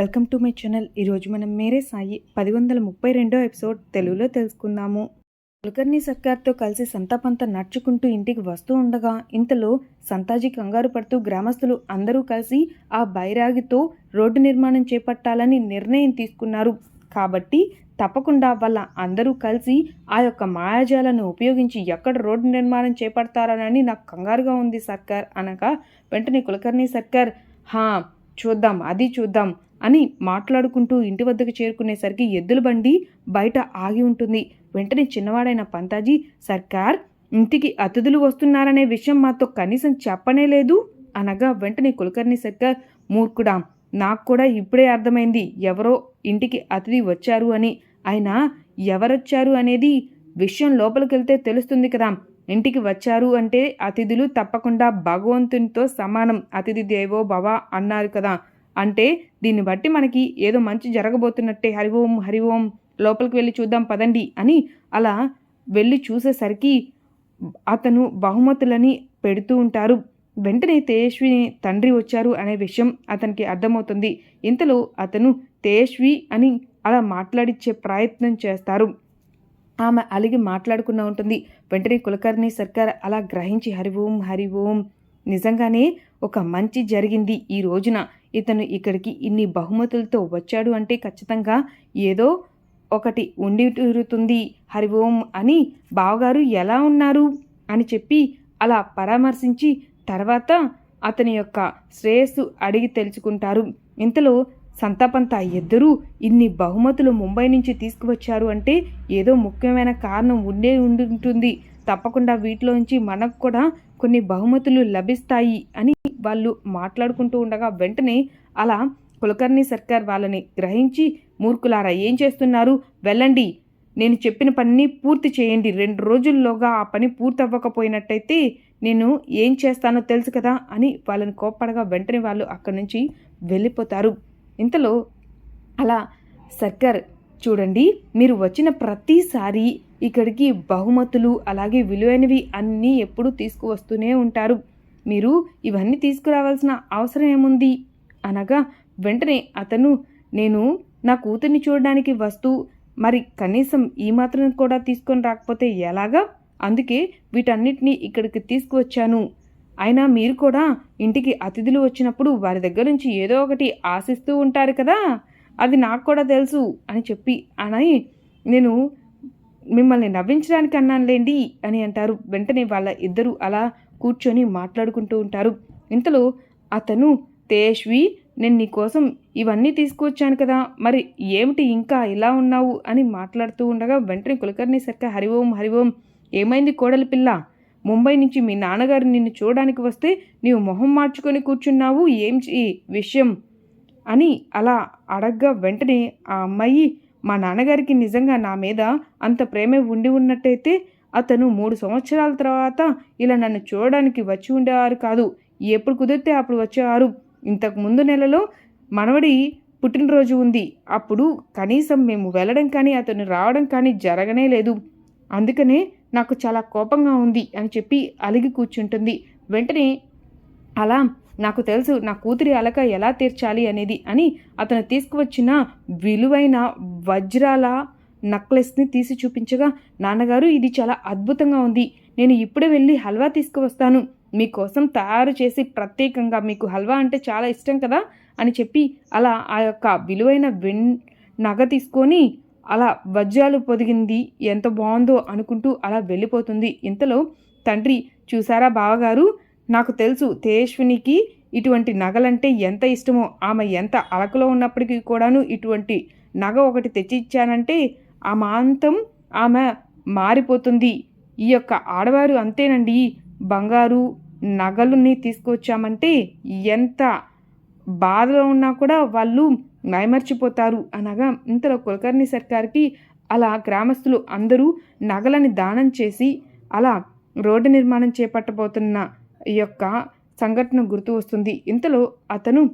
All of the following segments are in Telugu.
Welcome to my channel. ఈరోజు మనం మేరే సాయి పది వందల ముప్పై రెండో ఎపిసోడ్ తెలుగులో తెలుసుకుందాము. కులకర్ణి సర్కార్తో కలిసి సంతాపంతా నడుచుకుంటూ ఇంటికి వస్తూ ఉండగా ఇంతలో సంతాజీ కంగారు పడుతూ గ్రామస్తులు అందరూ కలిసి ఆ బైరాగితో రోడ్డు నిర్మాణం చేపట్టాలని నిర్ణయం తీసుకున్నారు. కాబట్టి తప్పకుండా వాళ్ళ అందరూ కలిసి ఆ యొక్క మాయాజాలను ఉపయోగించి ఎక్కడ రోడ్డు నిర్మాణం చేపడతారనని నాకు కంగారుగా ఉంది సర్కార్ అనగా వెంటనే కులకర్ణి సర్కార్ హా చూద్దాం అది చూద్దాం అని మాట్లాడుకుంటూ ఇంటి వద్దకు చేరుకునేసరికి ఎద్దుల బండి బయట ఆగి ఉంటుంది. వెంటనే చిన్నవాడైన పంతాజీ సర్కార్ ఇంటికి అతిథులు వస్తున్నారనే విషయం మాతో కనీసం చెప్పనే లేదు అనగా వెంటనే కులకర్ణి సర్కార్ మూర్ఖుడా నాకు కూడా ఇప్పుడే అర్థమైంది ఎవరో ఇంటికి అతిథి వచ్చారు అని. అయినా ఎవరొచ్చారు అనేది విషయం లోపలికి వెళ్తే తెలుస్తుంది కదా. ఇంటికి వచ్చారు అంటే అతిథులు తప్పకుండా భగవంతునితో సమానం. అతిథి దేవో భవ అన్నారు కదా. అంటే దీన్ని బట్టి మనకి ఏదో మంచి జరగబోతున్నట్టే హరి ఓం హరి ఓం లోపలికి వెళ్ళి చూద్దాం పదండి అని అలా వెళ్ళి చూసేసరికి అతను బహుమతులని పెడుతూ ఉంటారు. వెంటనే తేజస్విని తండ్రి వచ్చారు అనే విషయం అతనికి అర్థమవుతుంది. ఇంతలో అతను తేజస్వి అని అలా మాట్లాడిచ్చే ప్రయత్నం చేస్తారు. ఆమె అలిగి మాట్లాడుకున్నా ఉంటుంది. వెంటనే కులకర్ణి సర్కార్ అలా గ్రహించి హరి ఓం హరి ఓం నిజంగానే ఒక మంచి జరిగింది ఈ రోజున. ఇతను ఇక్కడికి ఇన్ని బహుమతులతో వచ్చాడు అంటే ఖచ్చితంగా ఏదో ఒకటి ఉండి తీరుతుంది హరి ఓం అని బావగారు ఎలా ఉన్నారు? అని చెప్పి అలా పరామర్శించి తర్వాత అతని యొక్క శ్రేయస్సు అడిగి తెలుసుకుంటారు. ఇంతలో సంతాపంతా ఇద్దరూ ఇన్ని బహుమతులు ముంబై నుంచి తీసుకువచ్చారు అంటే ఏదో ముఖ్యమైన కారణం ఉండే ఉండి ఉంటుంది తప్పకుండా వీటిలోంచి మనకు కూడా కొన్ని బహుమతులు లభిస్తాయి అని వాళ్ళు మాట్లాడుకుంటూ ఉండగా వెంటనే అలా కులకర్ణి సర్కార్ వాళ్ళని గ్రహించి మూర్ఖులారా ఏం చేస్తున్నారు? వెళ్ళండి. నేను చెప్పిన పనిని పూర్తి చేయండి. రెండు రోజుల్లోగా ఆ పని పూర్తి అవ్వకపోయినట్టయితే నేను ఏం చేస్తానో తెలుసు కదా అని వాళ్ళని కోప్పడగా వెంటనే వాళ్ళు అక్కడి నుంచి వెళ్ళిపోతారు. ఇంతలో అలా సర్కార్ చూడండి మీరు వచ్చిన ప్రతిసారి ఇక్కడికి బహుమతులు అలాగే విలువైనవి అన్నీ ఎప్పుడూ తీసుకువస్తూనే ఉంటారు. మీరు ఇవన్నీ తీసుకురావాల్సిన అవసరం ఏముంది? అనగా వెంటనే అతను నేను నా కూతుర్ని చూడడానికి వస్తూ మరి కనీసం ఈ మాత్రం కూడా తీసుకొని రాకపోతే ఎలాగా? అందుకే వీటన్నిటినీ ఇక్కడికి తీసుకువచ్చాను. అయినా మీరు కూడా ఇంటికి అతిథులు వచ్చినప్పుడు వారి దగ్గర నుంచి ఏదో ఒకటి ఆశిస్తూ ఉంటారు కదా? అది నాకు కూడా తెలుసు అని చెప్పి అని నేను మిమ్మల్ని నవ్వించడానికి అన్నానులేండి అని అంటారు. వెంటనే వాళ్ళ ఇద్దరు అలా కూర్చొని మాట్లాడుకుంటూ ఉంటారు. ఇంతలో అతను తేష్వి నేను నీకోసం ఇవన్నీ తీసుకువచ్చాను కదా మరి ఏమిటి ఇంకా ఇలా ఉన్నావు అని మాట్లాడుతూ ఉండగా వెంటనే కులకర్ణి సర్క హరి ఓం హరి ఓం ఏమైంది కోడలి పిల్ల? ముంబై నుంచి మీ నాన్నగారు నిన్ను చూడడానికి వస్తే నీవు మొహం మార్చుకొని కూర్చున్నావు ఏం ఈ విషయం? అని అలా అడగ్గా వెంటనే ఆ అమ్మాయి మా నాన్నగారికి నిజంగా నా మీద అంత ప్రేమ ఉండి ఉన్నట్టయితే అతను మూడు సంవత్సరాల తర్వాత ఇలా నన్ను చూడడానికి వచ్చి ఉండేవారు కాదు. ఎప్పుడు కుదిరితే అప్పుడు వచ్చేవారు. ఇంతకు ముందు నెలలో మనవడి పుట్టినరోజు ఉంది. అప్పుడు కనీసం మేము వెళ్ళడం కానీ అతను రావడం కానీ జరగనే లేదు. అందుకనే నాకు చాలా కోపంగా ఉంది అని చెప్పి అలిగి కూర్చుంటుంది. వెంటనే అలా నాకు తెలుసు నా కూతురి అలక ఎలా తీర్చాలి అనేది అని అతను తీసుకువచ్చిన విలువైన వజ్రాల నక్లెస్ని తీసి చూపించగా నాన్నగారు ఇది చాలా అద్భుతంగా ఉంది. నేను ఇప్పుడే వెళ్ళి హల్వా తీసుకువస్తాను. మీకోసం తయారు చేసి ప్రత్యేకంగా మీకు హల్వా అంటే చాలా ఇష్టం కదా? అని చెప్పి అలా ఆ యొక్క విలువైన వెన్ నగ తీసుకొని అలా వజ్రాలు పొదిగింది. ఎంత బాగుందో అనుకుంటూ అలా వెళ్ళిపోతుంది. ఇంతలో తండ్రి చూసారా బావగారు? నాకు తెలుసు తేజస్వినికి ఇటువంటి నగలంటే ఎంత ఇష్టమో. ఆమె ఎంత అలకలో ఉన్నప్పటికీ కూడాను ఇటువంటి నగ ఒకటి తెచ్చిచ్చానంటే ఆ మాంతం ఆమె మారిపోతుంది. ఈ యొక్క ఆడవారు అంతేనండి. బంగారు నగలుని తీసుకొచ్చామంటే ఎంత బాధలో ఉన్నా కూడా వాళ్ళు మైమర్చిపోతారు అనగా ఇంతలో కులకర్ణి సర్కార్కి అలా గ్రామస్తులు అందరూ నగలని దానం చేసి అలా రోడ్డు నిర్మాణం చేపట్టబోతున్న యొక్క సంఘటన గుర్తు వస్తుంది. ఇంతలో అతను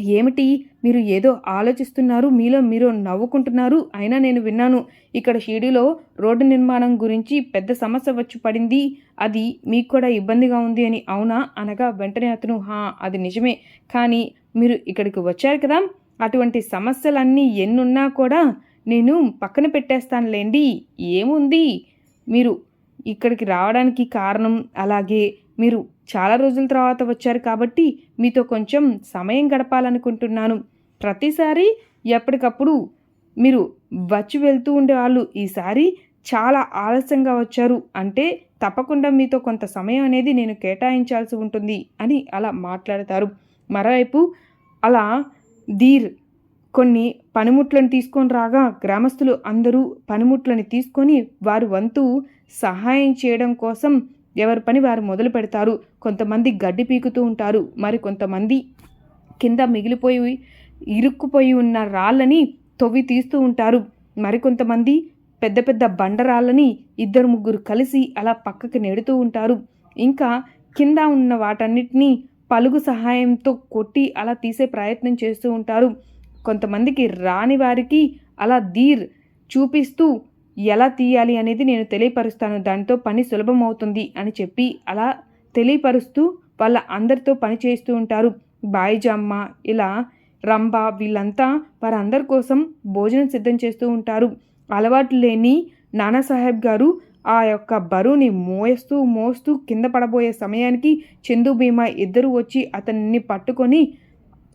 ఏమిటి? మీరు ఏదో ఆలోచిస్తున్నారు మీలో మీరు నవ్వుకుంటున్నారు అయినా నేను విన్నాను. ఇక్కడ షిరిడీలో రోడ్డు నిర్మాణం గురించి పెద్ద సమస్య వచ్చి పడింది. అది మీకు కూడా ఇబ్బందిగా ఉంది అని అవునా? అనగా వెంటనే అతను హా అది నిజమే. కానీ మీరు ఇక్కడికి వచ్చారు కదా. అటువంటి సమస్యలన్నీ ఎన్నున్నా కూడా నేను పక్కన పెట్టేస్తానులేండి. ఏముంది? మీరు ఇక్కడికి రావడానికి కారణం అలాగే మీరు చాలా రోజుల తర్వాత వచ్చారు కాబట్టి మీతో కొంచెం సమయం గడపాలనుకుంటున్నాను. ప్రతిసారి ఎప్పటికప్పుడు మీరు వచ్చి వెళ్తూ ఉండేవాళ్ళు ఈసారి చాలా ఆలస్యంగా వచ్చారు. అంటే తప్పకుండా మీతో కొంత సమయం అనేది నేను కేటాయించాల్సి ఉంటుంది అని అలా మాట్లాడతారు. మరోవైపు అలా ధీర్ కొన్ని పనిముట్లను తీసుకొని రాగా గ్రామస్తులు అందరూ పనిముట్లను తీసుకొని వారి వంతు సహాయం చేయడం కోసం ఎవరి పని వారు మొదలు పెడతారు. కొంతమంది గడ్డి పీకుతూ ఉంటారు. మరి కొంతమంది కింద మిగిలిపోయి ఇరుక్కుపోయి ఉన్న రాళ్ళని తొవ్వి తీస్తూ ఉంటారు. మరికొంతమంది పెద్ద పెద్ద బండరాళ్ళని ఇద్దరు ముగ్గురు కలిసి అలా పక్కకి నెడుతూ ఉంటారు. ఇంకా కింద ఉన్న వాటన్నిటినీ పలుగు సహాయంతో కొట్టి అలా తీసే ప్రయత్నం చేస్తూ ఉంటారు. కొంతమందికి రాని వారికి అలా ధీర్ చూపిస్తూ ఎలా తీయాలి అనేది నేను తెలియపరుస్తాను. దాంతో పని సులభమవుతుంది అని చెప్పి అలా తెలియపరుస్తూ వాళ్ళ అందరితో పని చేస్తూ ఉంటారు. బాయిజమ్మ ఇలా రంభ వీళ్ళంతా వారందరి కోసం భోజనం సిద్ధం చేస్తూ ఉంటారు. అలవాటు లేని నానాసాహెబ్ గారు ఆ యొక్క బరువుని మోస్తూ మోస్తూ కింద పడబోయే సమయానికి చందు భీమా ఇద్దరు వచ్చి అతన్ని పట్టుకొని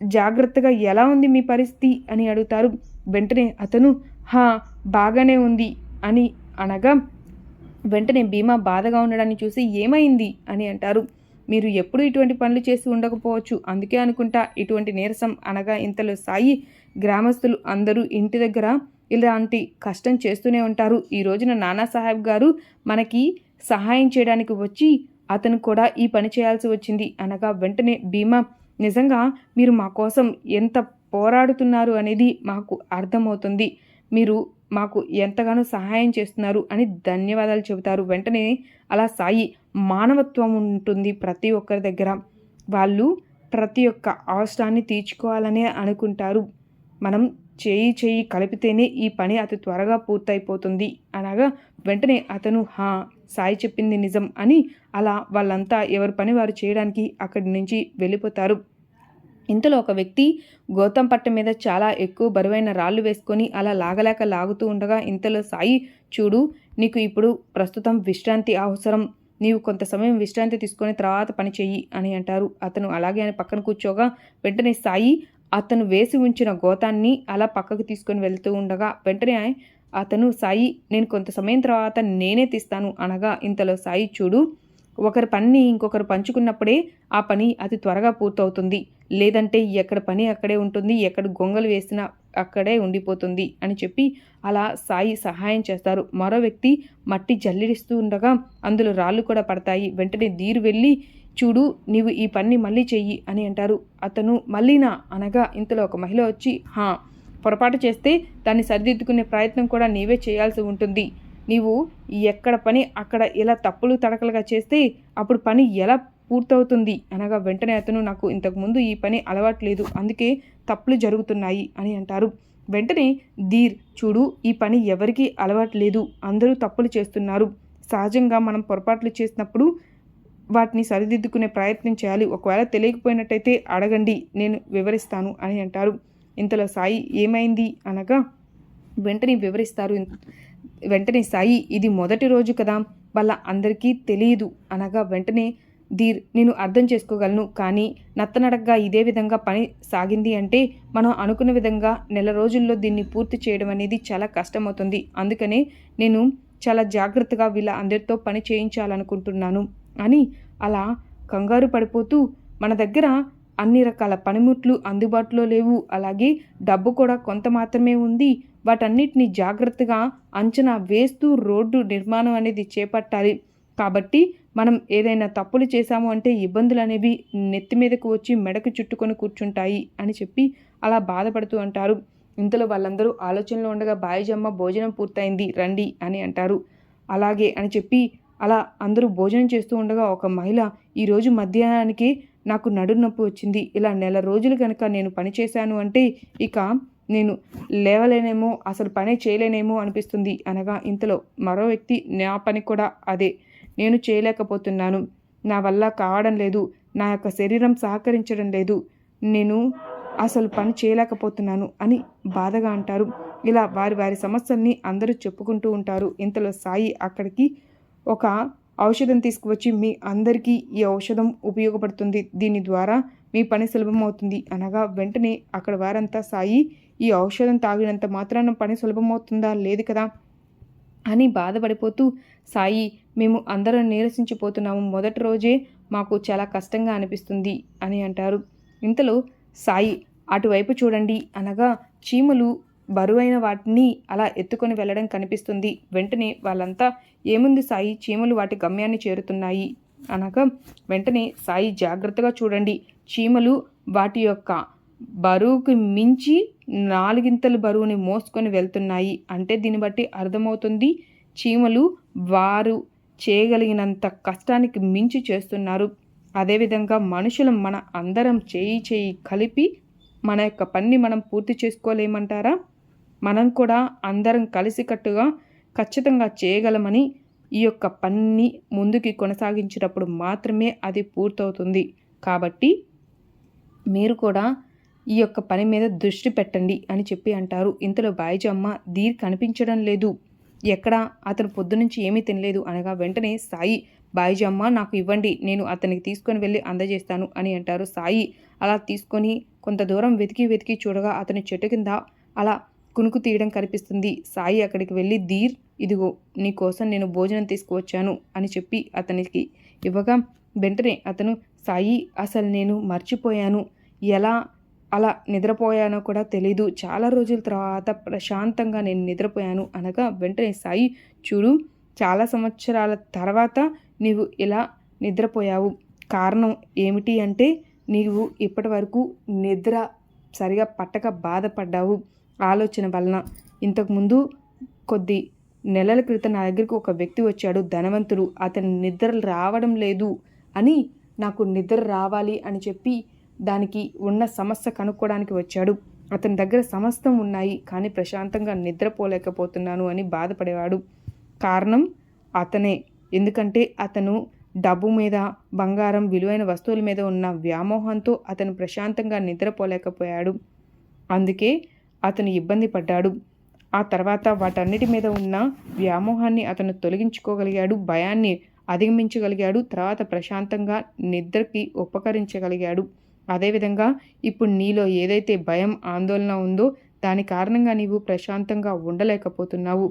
జాగ్రత్తగా ఎలా ఉంది మీ పరిస్థితి? అని అడుగుతారు. వెంటనే అతను హా బాగానే ఉంది. అని అనగా వెంటనే భీమా బాధగా ఉండడాన్ని చూసి ఏమైంది అని అంటారు. మీరు ఎప్పుడు ఇటువంటి పనులు చేసి ఉండకపోవచ్చు. అందుకే అనుకుంటా ఇటువంటి నీరసం అనగా ఇంతలో సాయి గ్రామస్తులు అందరూ ఇంటి దగ్గర ఇలాంటి కష్టం చేస్తూనే ఉంటారు. ఈ రోజున నానాసాహెబ్ గారు మనకి సహాయం చేయడానికి వచ్చి అతను కూడా ఈ పని చేయాల్సి వచ్చింది అనగా వెంటనే భీమా నిజంగా మీరు మా కోసం ఎంత పోరాడుతున్నారు అనేది మాకు అర్థమవుతుంది. మీరు మాకు ఎంతగానో సహాయం చేస్తున్నారు అని ధన్యవాదాలు చెబుతారు. వెంటనే అలా సాయి మానవత్వం ఉంటుంది ప్రతి ఒక్కరి దగ్గర. వాళ్ళు ప్రతి ఒక్క అవసరాన్ని తీర్చుకోవాలనే అనుకుంటారు. మనం చేయి చేయి కలిపితేనే ఈ పని అతి త్వరగా పూర్తయిపోతుంది అనగా వెంటనే అతను హా సాయి చెప్పింది నిజం అని అలా వాళ్ళంతా ఎవరి పని వారు చేయడానికి అక్కడి నుంచి వెళ్ళిపోతారు. ఇంతలో ఒక వ్యక్తి గౌతమ్ పట్ట మీద చాలా ఎక్కువ బరువైన రాళ్ళు వేసుకొని అలా లాగలేక లాగుతూ ఉండగా ఇంతలో సాయి చూడు నీకు ఇప్పుడు ప్రస్తుతం విశ్రాంతి అవసరం. నీవు కొంత సమయం విశ్రాంతి తీసుకొని తర్వాత పని చెయ్యి అని అంటారు. అతను అలాగే అని పక్కన కూర్చోగా వెంటనే సాయి అతను వేసి ఉంచిన గోతాన్ని అలా పక్కకు తీసుకొని వెళ్తూ ఉండగా వెంటనే అతను సాయి నేను కొంత సమయం తర్వాత నేనే తీస్తాను అనగా ఇంతలో సాయి చూడు ఒకరి పనిని ఇంకొకరు పంచుకున్నప్పుడే ఆ పని అతి త్వరగా పూర్తవుతుంది. లేదంటే ఎక్కడ పని అక్కడే ఉంటుంది ఎక్కడ గొంగలు వేసినా అక్కడే ఉండిపోతుంది అని చెప్పి అలా సాయి సహాయం చేస్తారు. మరో వ్యక్తి మట్టి జల్లిడిస్తూ ఉండగా అందులో రాళ్ళు కూడా పడతాయి. వెంటనే దీరు వెళ్ళి చూడు నీవు ఈ పని మళ్ళీ చెయ్యి అని అంటారు. అతను మళ్ళీనా అనగా ఇంతలో ఒక మహిళ వచ్చి హా పొరపాటు చేస్తే దాన్ని సరిదిద్దుకునే ప్రయత్నం కూడా నీవే చేయాల్సి ఉంటుంది. నీవు ఎక్కడ పని అక్కడ ఇలా తప్పులు తడకలుగా చేస్తే అప్పుడు పని ఎలా పూర్తవుతుంది? అనగా వెంటనే అతను నాకు ఇంతకుముందు ఈ పని అలవాట్లేదు అందుకే తప్పులు జరుగుతున్నాయి అని అంటారు. వెంటనే ధీర్ చూడు ఈ పని ఎవరికీ అలవాట్లేదు అందరూ తప్పులు చేస్తున్నారు. సహజంగా మనం పొరపాట్లు చేసినప్పుడు వాటిని సరిదిద్దుకునే ప్రయత్నం చేయాలి. ఒకవేళ తెలియకపోయినట్టయితే అడగండి నేను వివరిస్తాను అని అంటారు. ఇంతలో సాయి ఏమైంది? అనగా వెంటనే వివరిస్తారు. వెంటనే సాయి ఇది మొదటి రోజు కదా వాళ్ళ అందరికీ తెలియదు అనగా వెంటనే ధీర్ నేను అర్థం చేసుకోగలను కానీ నత్తనడగ్గా ఇదే విధంగా పని సాగింది అంటే మనం అనుకున్న విధంగా నెల రోజుల్లో దీన్ని పూర్తి చేయడం అనేది చాలా కష్టమవుతుంది. అందుకనే నేను చాలా జాగ్రత్తగా వీళ్ళ అందరితో పని చేయించాలనుకుంటున్నాను అని అలా కంగారు పడిపోతూ మన దగ్గర అన్ని రకాల పనిముట్లు అందుబాటులో లేవు. అలాగే డబ్బు కూడా కొంత మాత్రమే ఉంది. వాటన్నిటిని జాగ్రత్తగా అంచనా వేస్తూ రోడ్డు నిర్మాణం అనేది చేపట్టాలి. కాబట్టి మనం ఏదైనా తప్పులు చేశాము అంటే ఇబ్బందులు అనేవి నెత్తి మీదకు వచ్చి మెడకు చుట్టుకొని కూర్చుంటాయి అని చెప్పి అలా బాధపడుతూ అంటారు. ఇంతలో వాళ్ళందరూ ఆలోచనలో ఉండగా బాయిజమ్మ భోజనం పూర్తయింది రండి అని అంటారు. అలాగే అని చెప్పి అలా అందరూ భోజనం చేస్తూ ఉండగా ఒక మహిళ ఈరోజు మధ్యాహ్నానికి నాకు నడు నొప్పి వచ్చింది. ఇలా నెల రోజులు కనుక నేను పని చేశాను అంటే ఇక నేను లేవలేనేమో అసలు పని చేయలేనేమో అనిపిస్తుంది అనగా ఇంతలో మరో వ్యక్తి నా పని కూడా అదే. నేను చేయలేకపోతున్నాను. నా వల్ల కావడం లేదు. నా యొక్క శరీరం సహకరించడం లేదు. నేను అసలు పని చేయలేకపోతున్నాను అని బాధగా అంటారు. ఇలా వారి వారి సమస్యల్ని అందరూ చెప్పుకుంటూ ఉంటారు. ఇంతలో సాయి అక్కడికి ఒక ఔషధం తీసుకువచ్చి మీ అందరికీ ఈ ఔషధం ఉపయోగపడుతుంది. దీని ద్వారా మీ పని సులభమవుతుంది అనగా వెంటనే అక్కడ వారంతా సాయి ఈ ఔషధం తాగినంత మాత్రాన పని సులభమవుతుందా? లేదు కదా. అని బాధపడిపోతూ సాయి మేము అందరం నీరసించిపోతున్నాము. మొదటి రోజే మాకు చాలా కష్టంగా అనిపిస్తుంది అని అంటారు. ఇంతలో సాయి అటువైపు చూడండి అనగా చీమలు బరువైన వాటిని అలా ఎత్తుకొని వెళ్ళడం కనిపిస్తుంది. వెంటనే వాళ్ళంతా ఏముంది సాయి చీమలు వాటి గమ్యాన్ని చేరుతున్నాయి అనగా వెంటనే సాయి జాగ్రత్తగా చూడండి. చీమలు వాటి యొక్క బరువుకి మించి నాలుగింతలు బరువుని మోసుకొని వెళ్తున్నాయి. అంటే దీన్ని బట్టి అర్థమవుతుంది చీమలు వారు చేయగలిగినంత కష్టానికి మించి చేస్తున్నారు. అదేవిధంగా మనుషులు మన అందరం చేయి చేయి కలిపి మన యొక్క పని మనం పూర్తి చేసుకోలేమంటారా? మనం కూడా అందరం కలిసికట్టుగా ఖచ్చితంగా చేయగలమని ఈ యొక్క పన్ని ముందుకి కొనసాగించినప్పుడు మాత్రమే అది పూర్తవుతుంది. కాబట్టి మీరు కూడా ఈ యొక్క పని మీద దృష్టి పెట్టండి అని చెప్పి అంటారు. ఇంతలో బాయిజమ్మ దీర్ కనిపించడం లేదు. ఎక్కడా? అతను పొద్దునుంచి ఏమీ తినలేదు. అనగా వెంటనే సాయి బాయిజమ్మ నాకు ఇవ్వండి. నేను అతనికి తీసుకొని వెళ్ళి అందజేస్తాను అని అంటారు సాయి. అలా తీసుకొని కొంత దూరం వెతికి వెతికి చూడగా అతని చెట్టు కింద అలా కునుకు తీయడం కనిపిస్తుంది. సాయి అక్కడికి వెళ్ళి ధీర్ ఇదిగో నీ కోసం నేను భోజనం తీసుకువచ్చాను అని చెప్పి అతనికి ఇవ్వగా వెంటనే అతను సాయి అసలు నేను మర్చిపోయాను. ఎలా అలా నిద్రపోయానో కూడా తెలీదు. చాలా రోజుల తర్వాత ప్రశాంతంగా నేను నిద్రపోయాను అనగా వెంటనే సాయి చూడు చాలా సంవత్సరాల తర్వాత నీవు ఇలా నిద్రపోయావు. కారణం ఏమిటి అంటే నీవు ఇప్పటి వరకు నిద్ర సరిగా పట్టక బాధపడ్డావు ఆలోచన వలన. ఇంతకుముందు కొద్ది నెలల క్రితం నా దగ్గరికి ఒక వ్యక్తి వచ్చాడు. ధనవంతుడు. అతని నిద్ర రావడం లేదు అని నాకు నిద్ర రావాలి అని చెప్పి దానికి ఉన్న సమస్య కనుక్కోవడానికి వచ్చాడు. అతని దగ్గర సమస్తం ఉన్నాయి కానీ ప్రశాంతంగా నిద్రపోలేకపోతున్నాను అని బాధపడేవాడు. కారణం? అతనే. ఎందుకంటే అతను డబ్బు మీద బంగారం విలువైన వస్తువుల మీద ఉన్న వ్యామోహంతో అతను ప్రశాంతంగా నిద్రపోలేకపోయాడు. అందుకే అతను ఇబ్బంది పడ్డాడు. ఆ తర్వాత వాటన్నిటి మీద ఉన్న వ్యామోహాన్ని అతను తొలగించుకోగలిగాడు భయాన్ని అధిగమించగలిగాడు తర్వాత ప్రశాంతంగా నిద్రకి ఉపకరించగలిగాడు. అదేవిధంగా ఇప్పుడు నీలో ఏదైతే భయం ఆందోళన ఉందో దాని కారణంగా నీవు ప్రశాంతంగా ఉండలేకపోతున్నావు.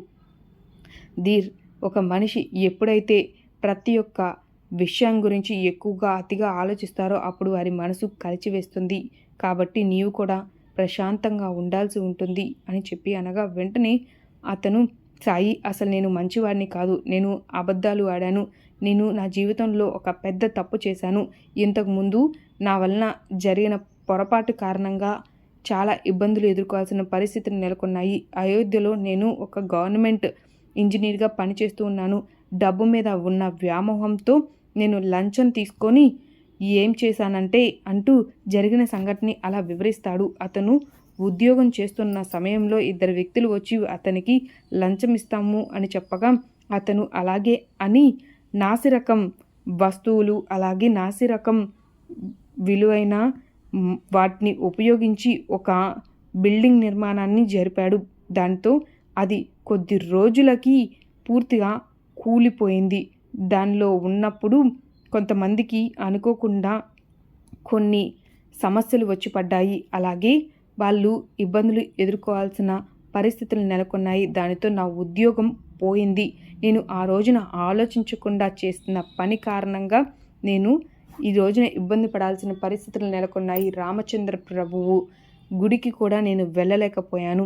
ధీర్ ఒక మనిషి ఎప్పుడైతే ప్రతి ఒక్క విషయం గురించి ఎక్కువగా అతిగా ఆలోచిస్తారో అప్పుడు వారి మనసు కలిచివేస్తుంది. కాబట్టి నీవు కూడా ప్రశాంతంగా ఉండాల్సి ఉంటుంది అని చెప్పి అనగా వెంటనే అతను సాయి అసలు నేను మంచివాడిని కాదు నేను అబద్ధాలు ఆడాను నేను నా జీవితంలో ఒక పెద్ద తప్పు చేశాను ఇంతకుముందు నా వలన జరిగిన పొరపాటు కారణంగా చాలా ఇబ్బందులు ఎదుర్కోవాల్సిన పరిస్థితులు నెలకొన్నాయి. అయోధ్యలో నేను ఒక గవర్నమెంట్ ఇంజనీర్గా పనిచేస్తూ ఉన్నాను. డబ్బు మీద ఉన్న వ్యామోహంతో నేను లంచం తీసుకొని ఏం చేశానంటే అంటూ జరిగిన సంఘటన అలా వివరిస్తాడు. అతను ఉద్యోగం చేస్తున్న సమయంలో ఇద్దరు వ్యక్తులు వచ్చి అతనికి లంచం ఇస్తాము అని చెప్పగా అతను అలాగే అని నాసిరకం వస్తువులు అలాగే నాసిరకం విలువైన వాటిని ఉపయోగించి ఒక బిల్డింగ్ నిర్మాణాన్ని జరిపాడు. దాంతో అది కొద్ది రోజులకి పూర్తిగా కూలిపోయింది. దానిలో ఉన్నప్పుడు కొంతమందికి అనుకోకుండా కొన్ని సమస్యలు వచ్చి పడ్డాయి. అలాగే వాళ్ళు ఇబ్బందులు ఎదుర్కోవాల్సిన పరిస్థితులు నెలకొన్నాయి. దానితో నా ఉద్యోగం పోయింది. నేను ఆ రోజున ఆలోచించకుండా చేస్తున్న పని కారణంగా నేను ఈ రోజున ఇబ్బంది పడాల్సిన పరిస్థితులు నెలకొన్నాయి. రామచంద్ర ప్రభువు గుడికి కూడా నేను వెళ్ళలేకపోయాను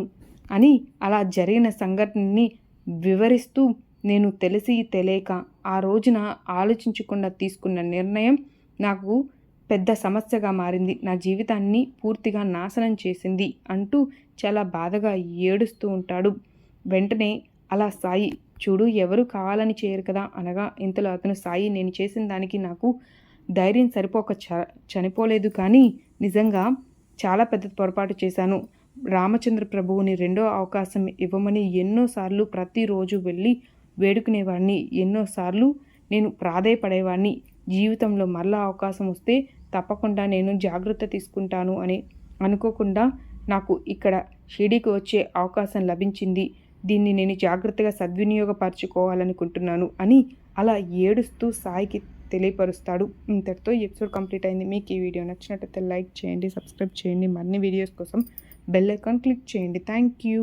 అని అలా జరిగిన సంఘటనని వివరిస్తూ నేను తెలిసి తెలియక ఆ రోజున ఆలోచించకుండా తీసుకున్న నిర్ణయం నాకు పెద్ద సమస్యగా మారింది. నా జీవితాన్ని పూర్తిగా నాశనం చేసింది అంటూ చాలా బాధగా ఏడుస్తూ ఉంటాడు. వెంటనే అలా సాయి చూడు ఎవరు కావాలని చేయరు కదా అనగా ఇంతలో అతను సాయి నేను చేసిన దానికి నాకు ధైర్యం సరిపోక చ చనిపోలేదు కానీ నిజంగా చాలా పెద్ద పొరపాటు చేశాను. రామచంద్ర ప్రభువుని రెండో అవకాశం ఇవ్వమని ఎన్నోసార్లు ప్రతిరోజు వెళ్ళి వేడుకునేవాడిని ఎన్నోసార్లు నేను ప్రాధేయపడేవాడిని జీవితంలో మరలా అవకాశం వస్తే తప్పకుండా నేను జాగ్రత్త తీసుకుంటాను అని అనుకోకుండా నాకు ఇక్కడ షిరిడీకి వచ్చే అవకాశం లభించింది. దీన్ని నేను జాగ్రత్తగా సద్వినియోగపరచుకోవాలనుకుంటున్నాను అని అలా ఏడుస్తూ సాయికి తెలియపరుస్తాడు. ఇంతటితో ఎపిసోడ్ కంప్లీట్ అయింది. మీకు ఈ వీడియో నచ్చినట్లయితే లైక్ చేయండి సబ్స్క్రైబ్ చేయండి. మరిన్ని వీడియోస్ కోసం బెల్ ఐకాన్ క్లిక్ చేయండి. Thank you